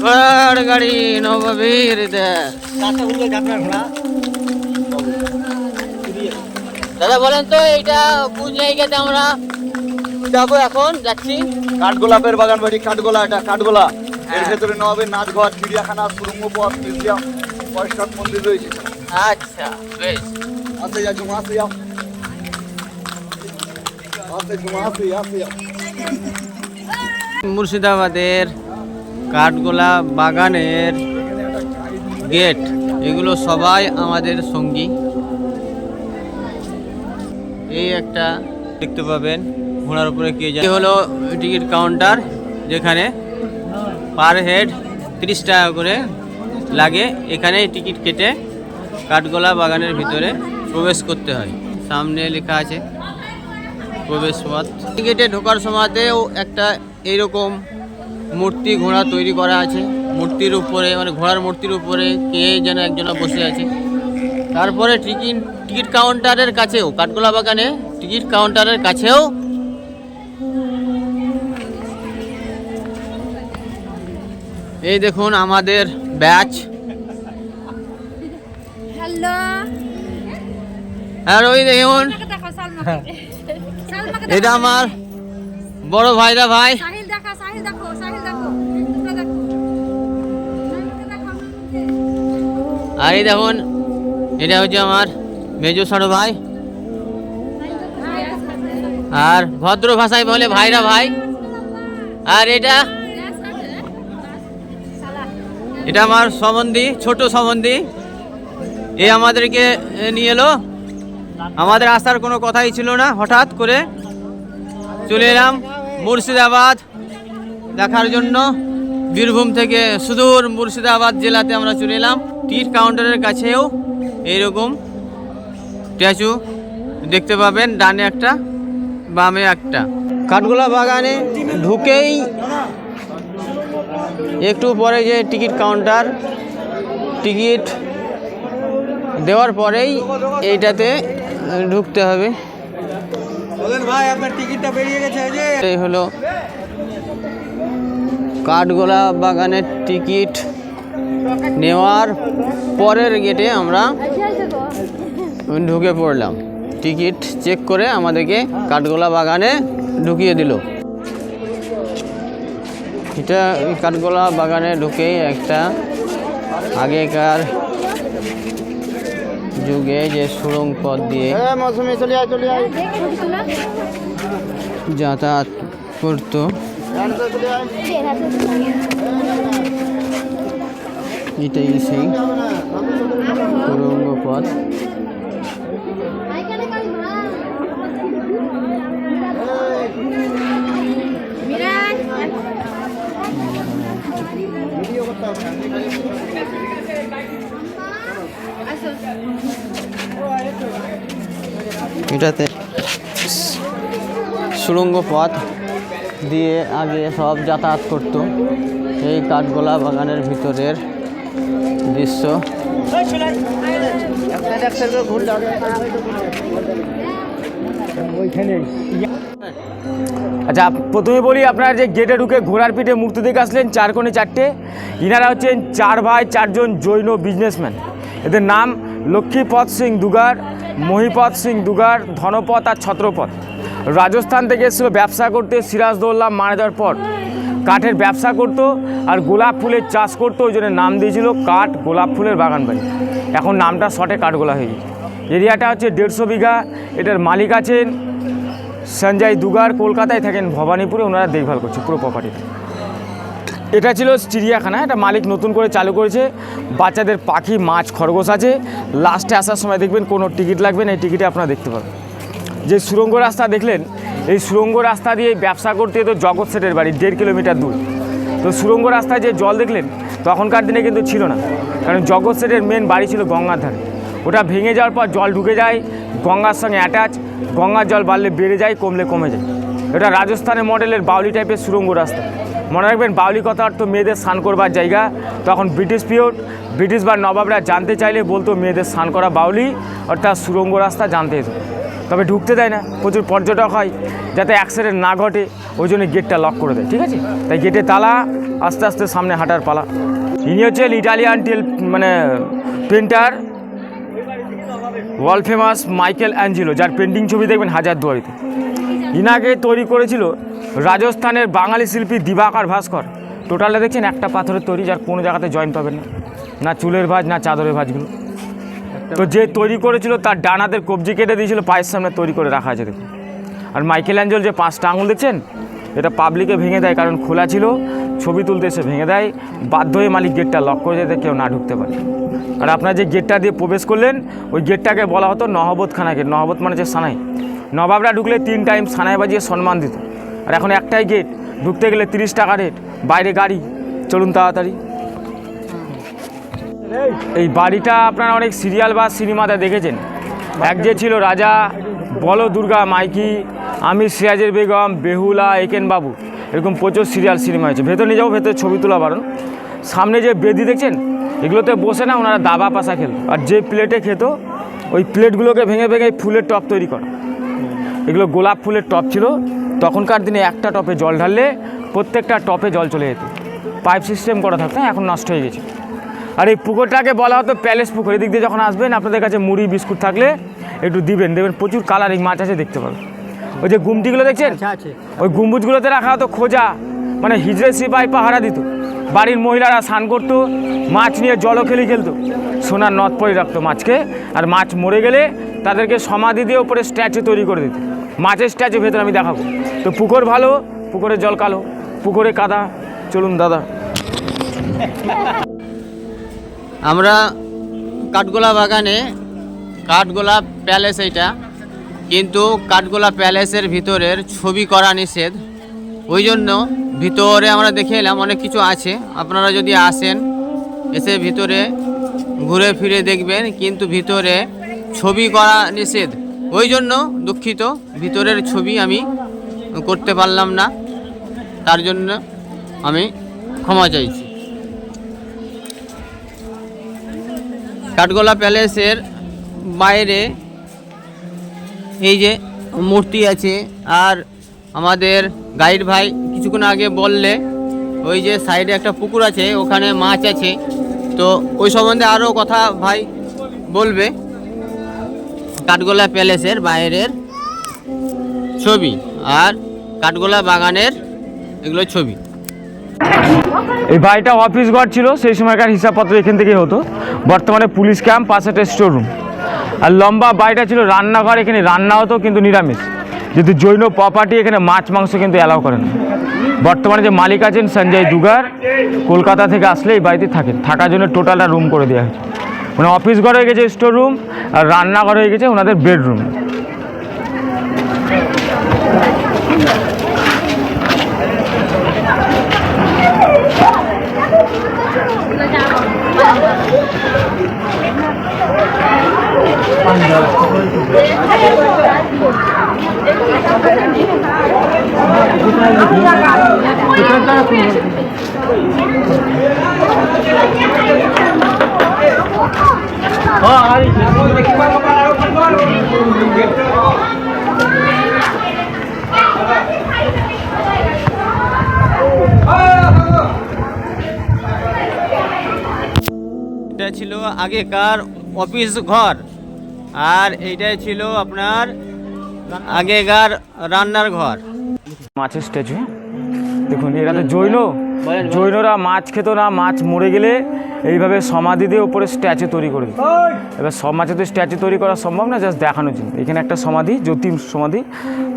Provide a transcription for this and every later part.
ঘোড়ার গাড়ি নববীর দেশ দাদা বলেন তো এইটা কোন জায়গাতে আমরা যাব এখন? যাচ্ছি। কাঠগোলাপের বাগান বাড়ি কাঠগোলা এটা কাঠগোলা। এর। ভেতরে নবাবের নাচঘর চিড়িয়াখানা সুরঙ্গ পথ মিউজিয়াম পরিষ্কার মন্দির রয়েছে। আচ্ছা বেশ। আসে যা জমা আসে যাও। আসে জমা আসে আসে যাও। মুর্শিদাবাদের কাঠগোলা বাগানের গেট, এগুলো সবাই আমাদের সঙ্গী। এই একটা দেখতে পাবেন, ঘোড়ার উপরে কে যায়। হলো টিকিট কাউন্টার, যেখানে পার হেড তিরিশ টাকা করে লাগে। এখানে টিকিট কেটে কাঠগোলা বাগানের ভিতরে প্রবেশ করতে হয়। সামনে লেখা আছে প্রবেশ পথ টিকিটে ঢোকার সময়তেও একটা এইরকম মূর্তি ঘোড়া তৈরি করা আছে। মূর্তির উপরে মানে ঘোড়ার মূর্তির উপরে কে যেন একজনা বসে আছে। তারপরে টিকিট টিকিট কাউন্টারের কাছেও কাঠগোলা বাগানে টিকিট কাউন্টারের কাছেও এই দেখুন আমাদের ব্যাচ। হ্যালো। আর ওই দেখুন। এটা আমার বড় ভাইরা ভাই। সাহিল দেখো আর এই দেখুন, এটা হচ্ছে আমার মেজো সাড়ো ভাই। আর ভদ্র ভাষায় বলে ভাইরা ভাই। আর এটা এটা আমার সম্বন্ধী ছোট সম্বন্ধী এ আমাদেরকে নিয়ে এলো। আমাদের আসার কোনো কথাই ছিল না, হঠাৎ করে চলে এলাম মুর্শিদাবাদ দেখার জন্য। বীরভূম থেকে সুদূর মুর্শিদাবাদ জেলাতে আমরা চলে এলাম। টিট কাউন্টারের কাছেও এইরকম স্ট্যাচু দেখতে পাবেন ডানে একটা বামে একটা। কাঠগোলা বাগানে ঢুকেই একটু পরে যে টিকিট কাউন্টার টিকিট দেওয়ার পরেই এইটাতে ঢুকতে হবে। ভাই আপনার টিকিটটা বেরিয়ে গেছে এই হলো কাঠগোলা বাগানের টিকিট। নেওয়ার পরের গেটে আমরা ঢুকে পড়লাম। টিকিট চেক করে আমাদেরকে কাঠগোলা বাগানে ঢুকিয়ে দিল। এটা কাঠগোলা বাগানে ঢুকেই একটা আগেকার যুগে যে সুড়ঙ্গ পথ দিয়ে যাতায়াত করতো। এটাই সেই পথ এটাতে সুড়ঙ্গ পথ দিয়ে আগে সব যাতায়াত করত। এই কাঠগোলা বাগানের ভিতরের দৃশ্য। আচ্ছা প্রথমে বলি আপনারা যে গেটে ঢুকে ঘোড়ার পিঠে মূর্তি দেখে আসলেন চার কোণে চারটে। ইনারা হচ্ছেন চার ভাই, চারজন জৈন বিজনেসম্যান এদের নাম লক্ষ্মীপদ সিং দুগার, মহিপদ সিং দুগার ধনপথ আর ছত্রপথ রাজস্থান থেকে এসেছিল ব্যবসা করতে সিরাজদৌল্লা মারা যাওয়ার পর। কাঠের ব্যবসা করতো আর গোলাপ ফুলের চাষ করতো, ওই জন্য নাম দিয়েছিল কাঠ গোলাপ ফুলের বাগান বাড়ি। এখন নামটা শটে কাঠগোলা হয়ে গেছে। এরিয়াটা হচ্ছে দেড়শো বিঘা, এটার মালিক আছেন সঞ্জয় দুগার, কলকাতায় থাকেন ভবানীপুরে, ওনারা দেখভাল করছে পুরো প্রপার্টিটা এটা ছিল চিড়িয়াখানা, এটা মালিক নতুন করে চালু করেছে। বাচ্চাদের পাখি, মাছ, খরগোশ আছে। লাস্টে আসার সময় দেখবেন কোনো টিকিট লাগবে না, এই টিকিটে আপনারা দেখতে পাবেন। যে সুরঙ্গ রাস্তা দেখলেন এই সুরঙ্গ রাস্তা দিয়ে ব্যবসা করতে তো জগৎ সেটের বাড়ি, দেড় কিলোমিটার দূর। তো সুরঙ্গ রাস্তায় যে জল দেখলেন, তখনকার দিনে কিন্তু ছিল না। কারণ জগৎ সেটের মেন বাড়ি ছিল গঙ্গার ধারে। ওটা ভেঙে যাওয়ার পর জল ঢুকে যায়, গঙ্গার সঙ্গে অ্যাটাচ গঙ্গার জল বাড়লে বেড়ে যায়, কমলে কমে যায়। এটা রাজস্থানের মডেলের বাউলি টাইপের সুরঙ্গ রাস্তা। মনে রাখবেন, বাউলি কথা অর্থ মেয়েদের স্নান করবার জায়গা। তখন ব্রিটিশ পিরিয়ড ব্রিটিশ বা নবাবরা জানতে চাইলে বলতো, মেয়েদের স্নান করা বাউলি, অর্থাৎ সুরঙ্গ রাস্তা জানতে যেত তবে ঢুকতে দেয় না। প্রচুর পর্যটক হয় যাতে অ্যাক্সিডেন্ট না ঘটে, ওই জন্য গেটটা লক করে দেয়, ঠিক আছে? তাই গেটে তালা, আস্তে আস্তে সামনে হাঁটার পালা। ইনি হচ্ছেন ইটালিয়ান টেল মানে painter world famous Michelangelo যার পেন্টিং ছবি দেখবেন হাজার দুয়ারিতে। ইনাকে তৈরি করেছিল রাজস্থানের বাঙালি শিল্পী দিবাকার ভাস্কর। টোটালটা দেখছেন একটা পাথরের তৈরি, যার কোনো জায়গাতে জয়েন্ট পাবেন না। না চুলের ভাজ, না চাদরের ভাঁজগুলো। তো যে তৈরি করেছিল তার ডানাদের কবজি কেটে দিয়েছিল, পায়ের সামনে তৈরি করে রাখা আছে আর মাইকেল অ্যাঞ্জেল যে পাঁচটা আঙুল দেখছেন, এটা পাবলিকে ভেঙে দেয়, কারণ খোলা ছিল, ছবি তুলতে এসে ভেঙে দেয়। বাধ্য হয়ে মালিক গেটটা লক করে যেতে কেউ না ঢুকতে পারে। আর আপনার যে গেটটা দিয়ে প্রবেশ করলেন, ওই গেটটাকে বলা হতো নহবতখানা গেট নহবত মানে যে সানাই। নবাবরা ঢুকলে তিন টাইম সানাই বাজিয়ে সম্মান দিত। আর এখন একটাই গেট ঢুকতে গেলে তিরিশ টাকা রেট বাইরে গাড়ি, চলুন তাড়াতাড়ি। এই বাড়িটা আপনারা অনেক সিরিয়াল বা সিনেমাতে দেখেছেন। এক যে ছিল রাজা, বলো দুর্গা, মাইকি আমি সিরাজের বেগম, বেহুলা, একেন বাবু, এরকম প্রচুর সিরিয়াল সিনেমা হয়েছে। ভেতর নিয়ে যাব ভেতরে ছবি তোলা বারণ। সামনে যে বেদি দেখছেন, এগুলোতে বসে না ওনারা দাবা পাশা খেলত আর যে প্লেটে খেত, ওই প্লেটগুলোকে ভেঙে ভেঙে ফুলের টপ তৈরি করা। এগুলো গোলাপ ফুলের টপ ছিল। তখনকার দিনে একটা টপে জল ঢাললে প্রত্যেকটা টপে জল চলে যেত। পাইপ সিস্টেম করা থাকতো, এখন নষ্ট হয়ে গেছে। আর এই পুকুরটাকে বলা হতো প্যালেস পুকুর। এদিক দিয়ে যখন আসবেন আপনাদের কাছে মুড়ি বিস্কুট থাকলে একটু দিবেন। দেবেন প্রচুর কালারিং মাছ আছে দেখতে পাবেন। ওই যে গুমটিগুলো দেখছেন? ওই গম্বুজগুলোতে রাখা হতো খোঁজা। মানে হিজড়ে সিপাই পাহারা দিত। বাড়ির মহিলারা স্নান করতো মাছ নিয়ে জলখেলি খেলতো। সোনার নথ পরে রাখতো মাছকে আর মাছ মরে গেলে তাদেরকে সমাধি দিয়ে ওপরে স্ট্যাচু তৈরি করে দিত। মাছের স্ট্যাচু ভেতরে আমি দেখাবো। তো পুকুর ভালো পুকুরে জল কালো পুকুরে কাদা। চলুন দাদা। আমরা কাঠগোলা বাগানে, কাঠগোলা প্যালেস এইটা, কিন্তু কাঠগোলা প্যালেসের ভিতরের ছবি করা নিষেধ। ওই জন্য ভিতরে আমরা দেখে এলাম, অনেক কিছু আছে। আপনারা যদি আসেন, এসে ভিতরে ঘুরে ফিরে দেখবেন, কিন্তু ভিতরে ছবি করা নিষেধ। ওই জন্য দুঃখিত, ভিতরের ছবি আমি করতে পারলাম না। তার জন্য আমি ক্ষমা চাইছি। কাঠগোলা প্যালেসের বাইরে এই যে মূর্তি আছে আর আমাদের গাইড ভাই কিছুক্ষণ আগে বললে ওই যে সাইডে একটা পুকুর আছে, ওখানে মাছ আছে। তো ওই সম্বন্ধে আরও কথা ভাই বলবে কাঠগোলা প্যালেসের বাইরের ছবি আর কাঠগোলা বাগানের এগুলো ছবি। এই বাড়িটা অফিস ঘর ছিল, সেই সময়কার হিসাবপত্র এখান থেকেই হতো। বর্তমানে পুলিশ ক্যাম্প পাশে একটা স্টোর রুম আর লম্বা বাড়িটা ছিল, রান্নাঘর এখানে রান্না হতো, কিন্তু নিরামিষ। যেহেতু জৈন প্রপার্টি এখানে মাছ, মাংস কিন্তু অ্যালাউ করেন বর্তমানে যে মালিক আছেন সঞ্জয় দুগার, কলকাতা থেকে আসলে এই বাড়িতে থাকেন। থাকার জন্য টোটালটা রুম করে দেওয়া হয়েছে। মানে অফিস ঘর হয়ে গেছে স্টোর রুম আর রান্নাঘর হয়ে গেছে ওনাদের বেডরুম এটা ছিল আগেকার অফিস ঘর। আর এইটা ছিল আপনার আগেকার রান্নার ঘর। মাছের স্ট্যাচু দেখুন, এরা তো জৈন। জৈনরা মাছ খেত না, মাছ মরে গেলে এইভাবে সমাধি দিয়ে উপরে স্ট্যাচু তৈরি করে দিত। এবার সব মাছের তো স্ট্যাচু তৈরি করা সম্ভব না, জাস্ট দেখানোর জন্য। এখানে একটা সমাধি, জ্যোতির সমাধি,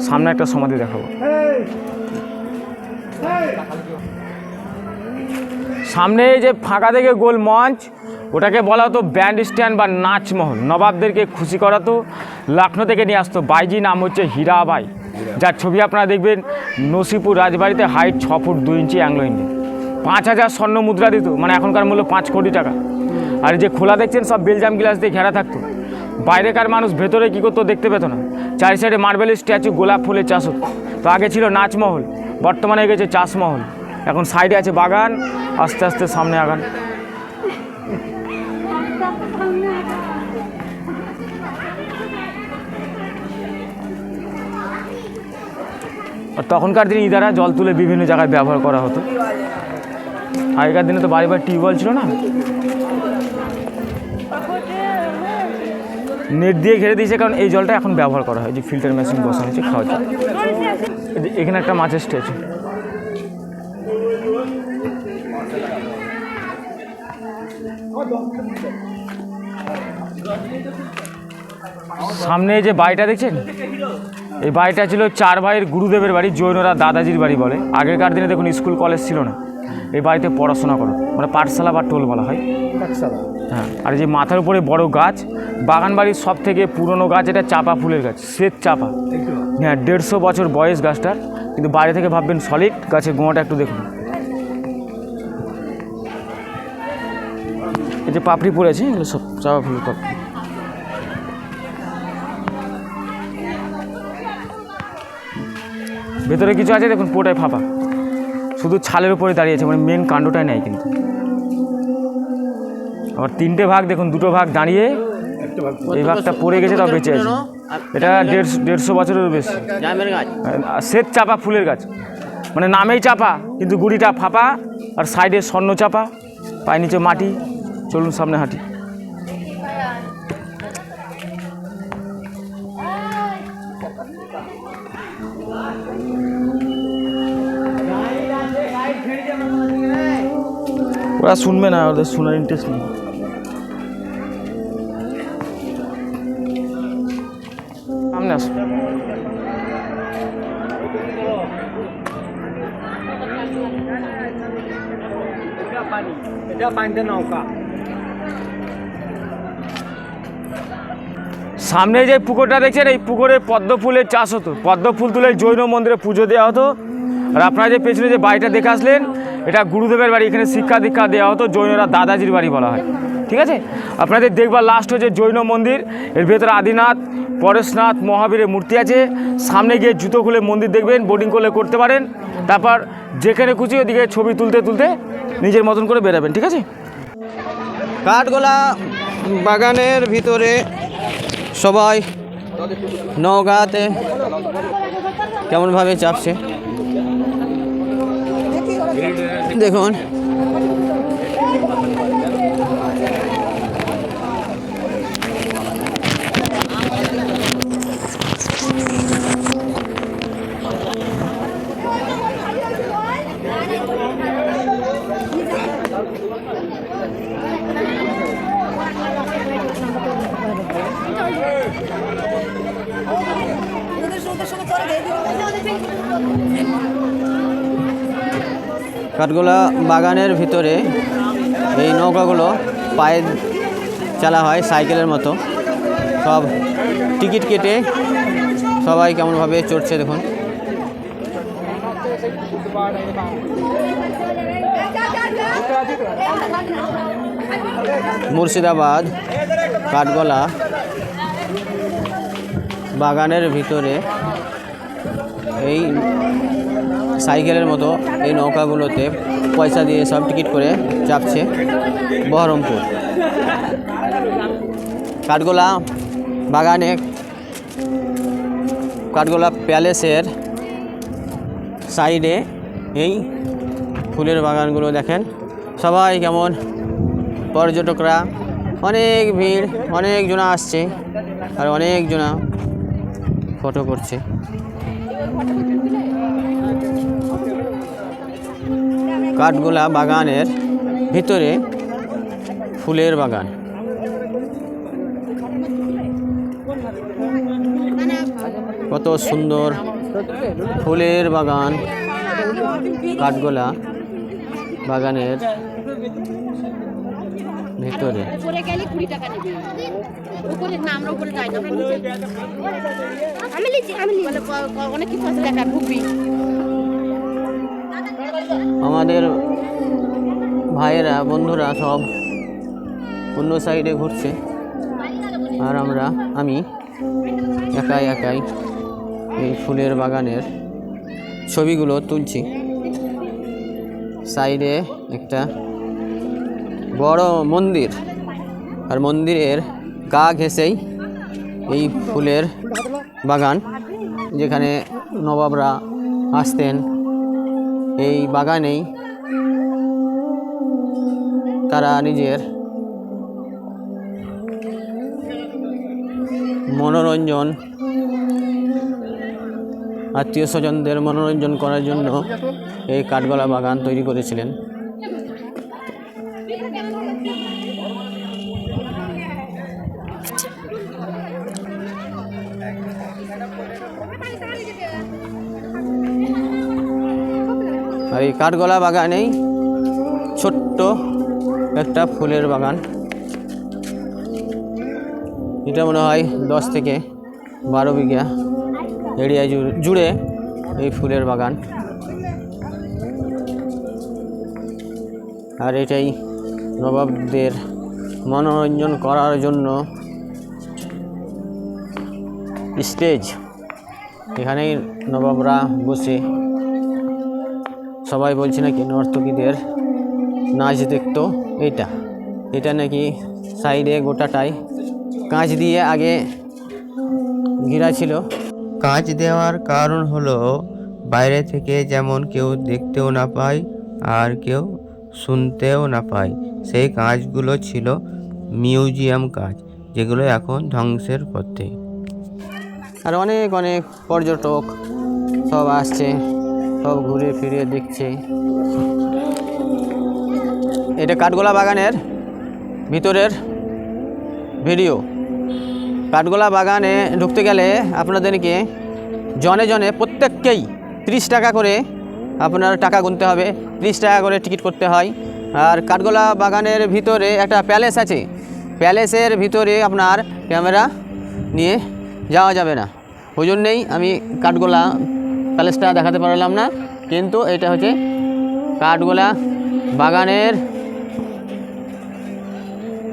সামনে একটা সমাধি দেখাবো। সামনে যে ফাঁকা থেকে গোল মঞ্চ ওটাকে বলা হতো ব্যান্ড স্ট্যান্ড বা নাচমহল। নবাবদেরকে খুশি করাতো লখনৌ থেকে নিয়ে আসতো। বাইজি নাম হচ্ছে হীরাবাই। যার ছবি আপনারা দেখবেন, নসিপুর রাজবাড়িতে হাইট ছ ফুট দুই ইঞ্চি অ্যাংলো ইন্ডিয়া পাঁচ হাজার স্বর্ণ মুদ্রা দিত মানে এখনকার মূল্য পাঁচ কোটি টাকা। আর যে খোলা দেখছেন, সব বেলজাম গ্লাস দিয়ে ঘেরা থাকতো। বাইরেকার মানুষ ভেতরে কী করতো দেখতে পেতো না। চারি সাইডে মার্বেলের স্ট্যাচু, গোলাপ ফুলের চাষ হতো। তো আগে ছিল নাচমহল, বর্তমানে গেছে চাষমহল। এখন সাইডে আছে বাগান, আস্তে আস্তে সামনে আগান। আর তখনকার দিনে ইদারা জল তুলে বিভিন্ন জায়গায় ব্যবহার করা হতো। আগেকার দিনে তো বাড়ি বাড়ি টিউবওয়েল ছিল না? নেট দিয়ে ঘিরে দিয়েছে কারণ এই জলটা এখন ব্যবহার করা হয়, যে ফিল্টার মেশিন বসানো হচ্ছে খাওয়া যায়। এখানে একটা মাছের স্ট্যাচু সামনে যে বাড়িটা দেখছেন? এই বাড়িটা ছিল চার ভাইয়ের গুরুদেবের বাড়ি জৈনরা দাদাজির বাড়ি বলে। আগেকার দিনে দেখুন স্কুল কলেজ ছিল না। এই বাড়িতে পড়াশোনা করো মানে পাঠশালা বা টোল বলা হয়। হ্যাঁ আর এই যে মাথার উপরে বড় গাছ বাগান বাড়ির সব থেকে পুরনো গাছ এটা চাপা ফুলের গাছ শ্বেত চাপা। হ্যাঁ দেড়শো বছর বয়স গাছটার কিন্তু বাইরে থেকে ভাববেন সলিড গাছের গোঁয়াটা একটু দেখুন। এই যে পাপড়ি পড়েছে এগুলো সব চাপা ফুলের পাপড়ি ভেতরে কিছু আছে? দেখুন পুরোটাই ফাঁপা। শুধু ছালের উপরে দাঁড়িয়েছে মানে মেন কাণ্ডটাই নেই কিন্তু। আবার তিনটে ভাগ দেখুন দুটো ভাগ দাঁড়িয়ে এই ভাগটা পড়ে গেছে তাও বেঁচে আছে। এটা দেড়শো দেড়শো বছরের বেশি। শ্বেত চাপা ফুলের গাছ। মানে নামেই চাপা কিন্তু গুড়িটা ফাঁপা আর সাইডে স্বর্ণ চাপা পায়ে নিচে মাটি। চলুন সামনে হাঁটি। ওরা শুনবে না, ওদের শোনার ইন্টারেস্ট নেই। সামনে সামনে যে পুকুরটা দেখছেন, এই পুকুরে পদ্ম ফুলের চাষ হতো। পদ্ম ফুল তুলে জৈন মন্দিরে পুজো দেওয়া হতো। আর আপনারা যে পেছনে যে বাড়িটা দেখে আসলেন, এটা গুরুদেবের বাড়ি, এখানে শিক্ষা দীক্ষা দেওয়া হতো, জৈনরা দাদাজির বাড়ি বলা হয়। ঠিক আছে? আপনাদের দেখবার লাস্ট হচ্ছে জৈন মন্দির, এর ভেতরে আদিনাথ, পরেশনাথ, মহাবীরের মূর্তি আছে। সামনে গিয়ে জুতো খুলে মন্দির দেখবেন বোটিং করলে করতে পারেন। তারপর যেখানে খুশি ওদিকে ছবি তুলতে তুলতে নিজের মতন করে বেরাবেন, ঠিক আছে? কাঠগোলা বাগানের ভিতরে সবাই নৌকাতে কেমনভাবে চাপছে? দেখুন কাঠগোলা বাগানের ভিতরে এই নৌকাগুলো পায়ে চালা হয়, সাইকেলের মতো। সব টিকিট কেটে সবাই কেমনভাবে চড়ছে দেখুন। মুর্শিদাবাদ, কাঠগোলা বাগানের ভিতরে এই সাইকেলের মতো এই নৌকাগুলোতে পয়সা দিয়ে সব টিকিট করে চাপছে বহরমপুর। কাঠগোলা বাগানে, কাঠগোলা প্যালেসের সাইডে এই ফুলের বাগানগুলো দেখেন। সবাই কেমন? পর্যটকরা, অনেক ভিড় অনেক জনা আসছে আর অনেক জনা ফটো করছে। কাঠগোলা বাগানের ভিতরে ফুলের বাগান। কত সুন্দর ফুলের বাগান কাঠগোলা বাগানের ভিতরে। উপরে গেলে কুড়ি টাকা আমাদের ভাইয়েরা, বন্ধুরা সব অন্য সাইডে ঘুরছে। আর আমরা, আমি একাই একাই এই ফুলের বাগানের ছবিগুলো তুলছি। সাইডে একটা বড় মন্দির, আর মন্দিরের গা ঘেঁষেই এই ফুলের বাগান, যেখানে নবাবরা আসতেন। এই বাগানেই তারা নিজের মনোরঞ্জন, আত্মীয় স্বজনদের মনোরঞ্জন করার জন্য এই কাঠগোলা বাগান তৈরি করেছিলেন। কাঠগোলা বাগানেই ছোট্ট একটা ফুলের বাগান। এটা মনে হয় দশ থেকে বারো বিঘা এরিয়া জুড়ে এই ফুলের বাগান। আর এটাই নবাবদের মনোরঞ্জন করার জন্য স্টেজ। এখানেই নবাবরা বসে সবাই বলছে নাকি নর্তকীদের নাচ দেখতো এটা। এটা নাকি সাইডে গোটাটাই কাঁচ দিয়ে আগে ঘেরা ছিল। কাঁচ দেওয়ার কারণ হলো বাইরে থেকে যেমন কেউ দেখতেও না পায় আর কেউ শুনতেও না পায়। সেই কাঁচগুলো ছিল মিউজিয়াম কাজ যেগুলো এখন ধ্বংসের পথে। আর অনেক অনেক পর্যটক সব আসছে। সব ঘুরে ফিরে দেখছে। এটা কাঠগোলা বাগানের ভিতরের ভিডিও। কাঠগোলা বাগানে ঢুকতে গেলে আপনাদেরকে জনে জনে প্রত্যেককেই ত্রিশ টাকা করে আপনার টাকা গুনতে হবে। ত্রিশ টাকা করে টিকিট করতে হয়। আর কাঠগোলা বাগানের ভিতরে একটা প্যালেস আছে। প্যালেসের ভিতরে আপনার ক্যামেরা নিয়ে যাওয়া যাবে না। ওই জন্যেই আমি কাঠগোলা প্যালেসটা দেখাতে পারলাম না। কিন্তু এটা হচ্ছে কাঠগোলা বাগানের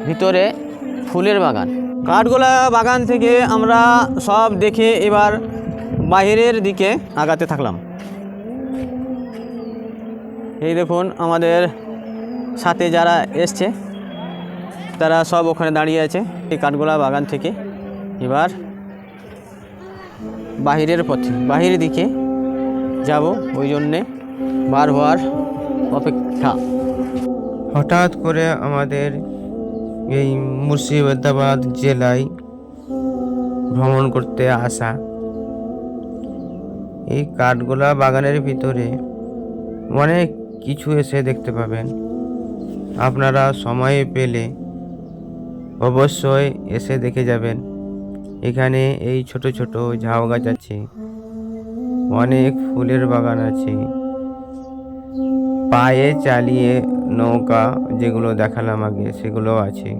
ভিতরে ফুলের বাগান। কাঠগোলা বাগান থেকে আমরা সব দেখে এবার বাইরের দিকে আগাতে থাকলাম। এই দেখুন আমাদের সাথে যারা এসছে, তারা সব ওখানে দাঁড়িয়ে আছে এই কাঠগোলা বাগান থেকে। এবার বাহিরের পথে, বাহিরের দিকে যাব ওই জন্যে বার হওয়ার অপেক্ষা। হঠাৎ করে আমাদের এই মুর্শিদাবাদ জেলায় ভ্রমণ করতে আসা। এই কাঠগোলা বাগানের ভিতরে অনেক কিছু এসে দেখতে পাবেন। আপনারা সময় পেলে অবশ্যই এসে দেখে যাবেন। এখানে এই ছোট ছোট ঝাউ গাছ আছে। অনেক ফুলের বাগান আছে। পায়ে চালিয়ে নৌকা যেগুলো দেখালাম আগে, সেগুলো আছে।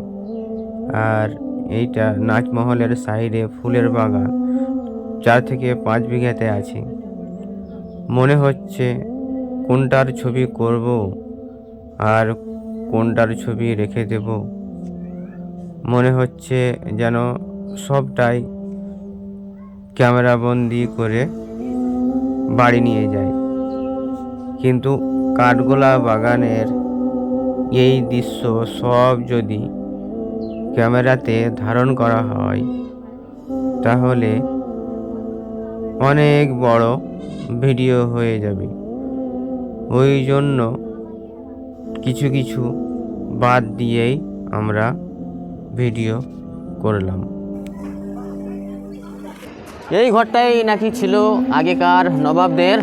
আর এইটা নাচমহলের সাইডে ফুলের বাগান, চার থেকে পাঁচ বিঘাতে আছে। মনে হচ্ছে কোনটার ছবি করব আর কোনটার ছবি রেখে দেব। মনে হচ্ছে যেন সবটাই ক্যামেরাবন্দি করে বাড়ি নিয়ে যায়। কিন্তু কাঠগোলা বাগানের এই দৃশ্য সব যদি ক্যামেরাতে ধারণ করা হয়, তাহলে অনেক বড় ভিডিও হয়ে যাবে। ওই জন্য কিছু কিছু বাদ দিয়েই আমরা ভিডিও করলাম। এই ঘরটাই নাকি ছিল আগেকার নবাবদের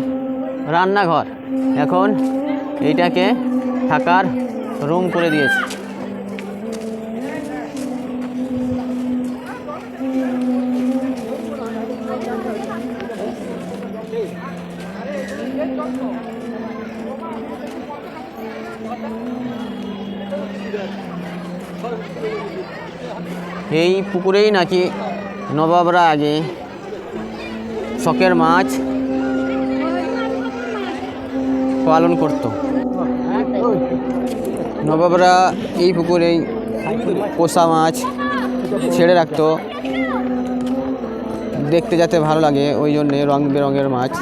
রান্নাঘর। এখন এইটাকে থাকার রুম করে দিয়েছে। এই পুকুরেই নাকি নবাবরা আগে শখের মাছ পালন করত। নবাবরা এই পুকুরেই পোষা মাছ ছেড়ে রাখতো। দেখতে যাতে ভালো লাগে ওই জন্যে রং বেরঙের মাছ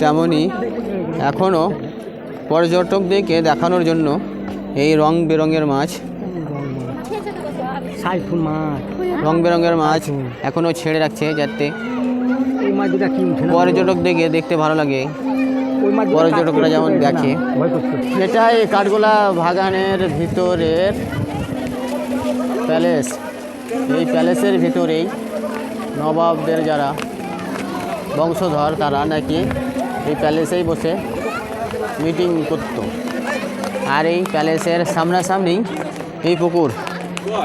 তেমনই এখনও পর্যটকদেরকে দেখানোর জন্য এই রং বেরঙের মাছ রং বেরঙের মাছ এখনও ছেড়ে রাখছে যাতে মাছ দুটা কি উঠে পর্যটক দেখে দেখতে ভালো লাগে। পর্যটকরা যেমন দেখে। ভয় করছে। এটা এই কাঠগোলা বাগানের ভিতরের প্যালেস। এই প্যালেসের ভিতরেই নবাবদের যারা বংশধর তারা নাকি এই প্যালেসেই বসে মিটিং করত। আর এই প্যালেসের সামনাসামনি এই পুকুর।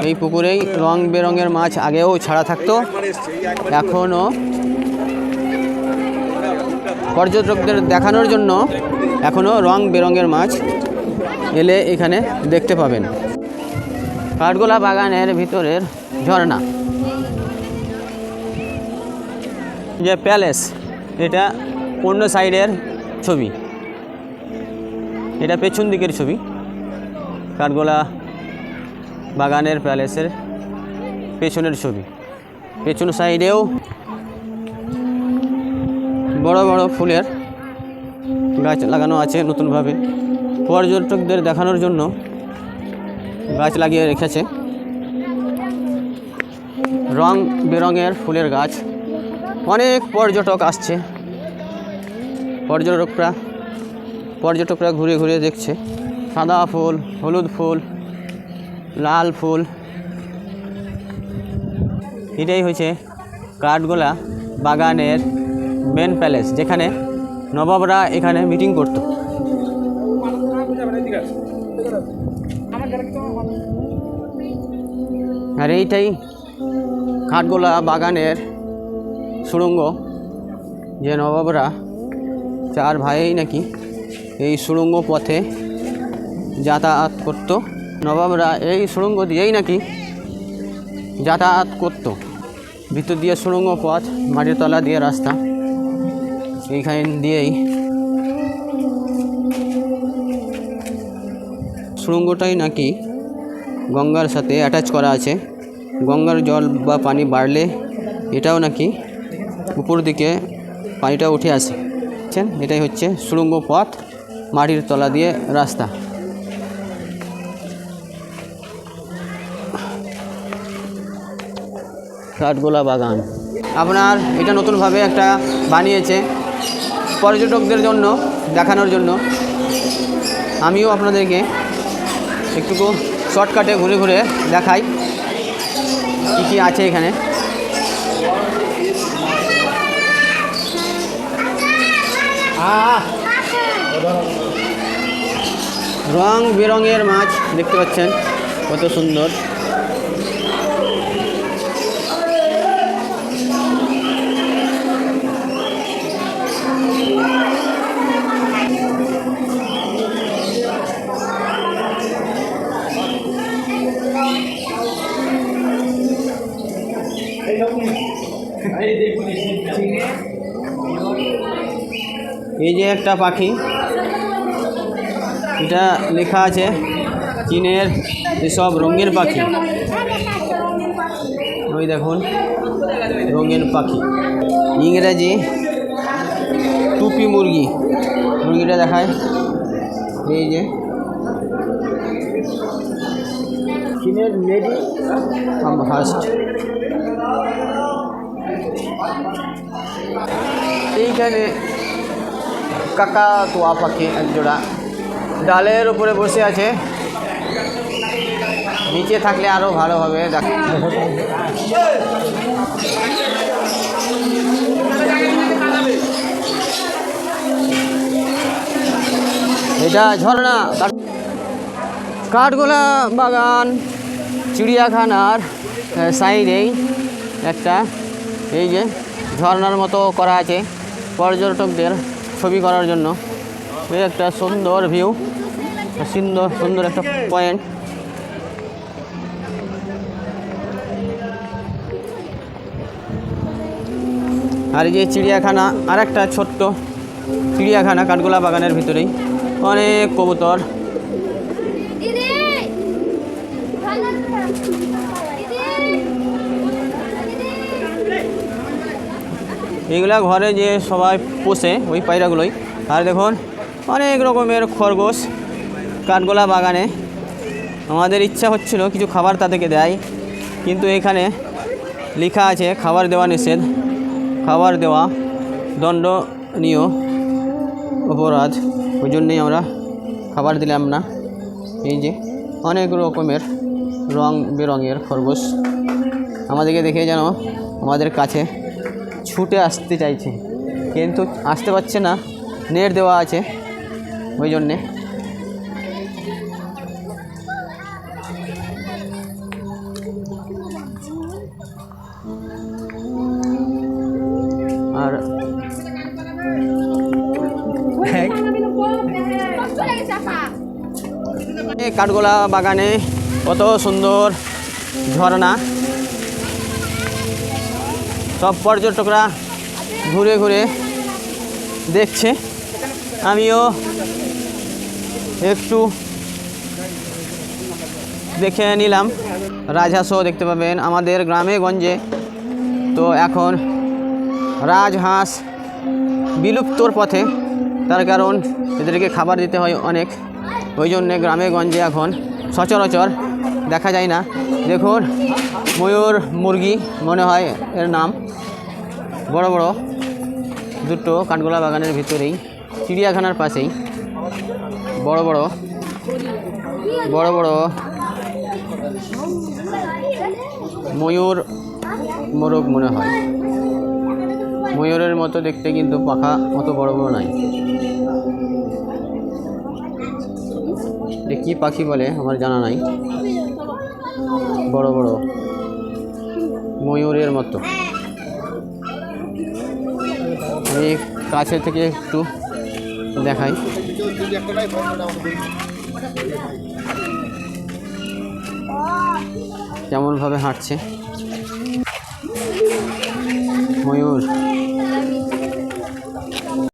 এই পুকুরেই রং বেরঙের মাছ আগেও ছাড়া থাকতো এখনও পর্যটকদের দেখানোর জন্য এখনও রং বেরঙের মাছ এলে এখানে দেখতে পাবেন। কাঠগোলা বাগানের ভিতরের ঝর্ণা। যে প্যালেস, এটা অন্য সাইডের ছবি। এটা পেছন দিকের ছবি। কাঠগোলা বাগানের প্যালেসের পেছনের ছবি। পেছন সাইডেও বড় বড় ফুলের গাছ লাগানো আছে নতুনভাবে। পর্যটকদের দেখানোর জন্য গাছ লাগিয়ে রেখেছে। রং বেরঙের ফুলের গাছ। অনেক পর্যটক আসছে। পর্যটকরা পর্যটকরা ঘুরে ঘুরে দেখছে। সাদা ফুল, হলুদ ফুল, লাল ফুল। এটাই হচ্ছে কাঠগোলা বাগানের মেন প্যালেস, যেখানে নবাবরা এখানে মিটিং করতো। আর এইটাই কাঠগোলা বাগানের সুড়ঙ্গ, যে নবাবরা চার ভাইই নাকি এই সুড়ঙ্গ পথে যাতায়াত করত। নবাবরা এই সুড়ঙ্গ দিয়েই নাকি যাতায়াত করত। ভিতর দিয়ে সুড়ঙ্গ পথ, মাটির তলা দিয়ে রাস্তা। এইখান দিয়েই। সুড়ঙ্গটাই নাকি গঙ্গার সাথে অ্যাটাচ করা আছে। গঙ্গার জল বা পানি বাড়লে এটাও নাকি উপর দিকে পানিটা উঠে আসে? এটাই হচ্ছে সুড়ঙ্গ পথ মাটির তলা দিয়ে রাস্তা। কাঠগোলা বাগান। আপনার এটা নতুনভাবে একটা বানিয়েছে। পর্যটকদের জন্য, দেখানোর জন্য। আমিও আপনাদেরকে একটুকু শর্টকাটে ঘুরে ঘুরে দেখাই কী কী আছে এখানে। রং বেরঙের মাছ দেখতে পাচ্ছেন, কত সুন্দর। এই যে একটা পাখি, এটা লেখা আছে চীনের এসব রঙিন পাখি। ওই দেখুন রঙিন পাখি। ইংরেজি টুপি মুরগি, মুরগিটা দেখায়। এই যে। এইখানে কাকা তোয়া পাখি এক জোড়া ডালের উপরে বসে আছে। নিচে থাকলে আরও ভালো হবে এটা ঝর্ণা কাঠ- কাঠগোলা বাগান, চিড়িয়াখানার সাইডেই একটা, এই যে ঝর্ণার মতো করা আছে, পর্যটকদের। ছবি করার জন্য। বেশ একটা সুন্দর ভিউ সুন্দর সুন্দর একটা পয়েন্ট আর এই যে চিড়িয়াখানা আর একটা ছোট্ট চিড়িয়াখানা, কাঠগোলা বাগানের ভিতরেই। অনেক কবুতর দিদি ভালো দিদি এগুলা ঘরে যে সবাই পোষে, ওই পায়রাগুলোই। আর দেখুন, অনেক রকমের খরগোশ, কাঠগোলা বাগানে। আমাদের ইচ্ছা হচ্ছিল কিছু খাবার তাদেরকে দেয়, কিন্তু এখানে লেখা আছে, খাবার দেওয়া নিষেধ। খাবার দেওয়া দণ্ডনীয় অপরাধ, ওই জন্যেই আমরা খাবার দিলাম না। এই যে অনেক রকমের রং বেরঙের খরগোশ। আমাদেরকে দেখে যেন আমাদের কাছে ছুটে আসতে চাইছে। কিন্তু আসতে পারছে না। নেট দেওয়া আছে ওই জন্যে। আর কাঠগোলা বাগানে কত সুন্দর ঝর্ণা। সব পর্যটকরা ঘুরে ঘুরে দেখছে। আমিও একটু দেখে নিলাম। রাজহাঁসও দেখতে পাবেন আমাদের গ্রামে গঞ্জে। তো এখন রাজহাঁস বিলুপ্তর পথে, তার কারণ এদেরকে খাবার দিতে হয় অনেক। ওই জন্যে গ্রামে গঞ্জে এখন সচরাচর দেখা যায় না। দেখুন ময়ূর মুরগি মনে হয় এর নাম। বড় বড় দুটো কাঠগোলা বাগানের ভিতরেই, চিড়িয়াখানার পাশেই। বড় বড় বড় বড় ময়ূর মোরগ মনে হয়। ময়ূরের মতো দেখতে কিন্তু পাখা অত বড় বড় নাই। কী পাখি বলে আমার জানা নাই। বড় বড় ময়ূরের মতো। এই কাছে থেকে একটু দেখাই। কেমনভাবে হাঁটছে? ময়ূর।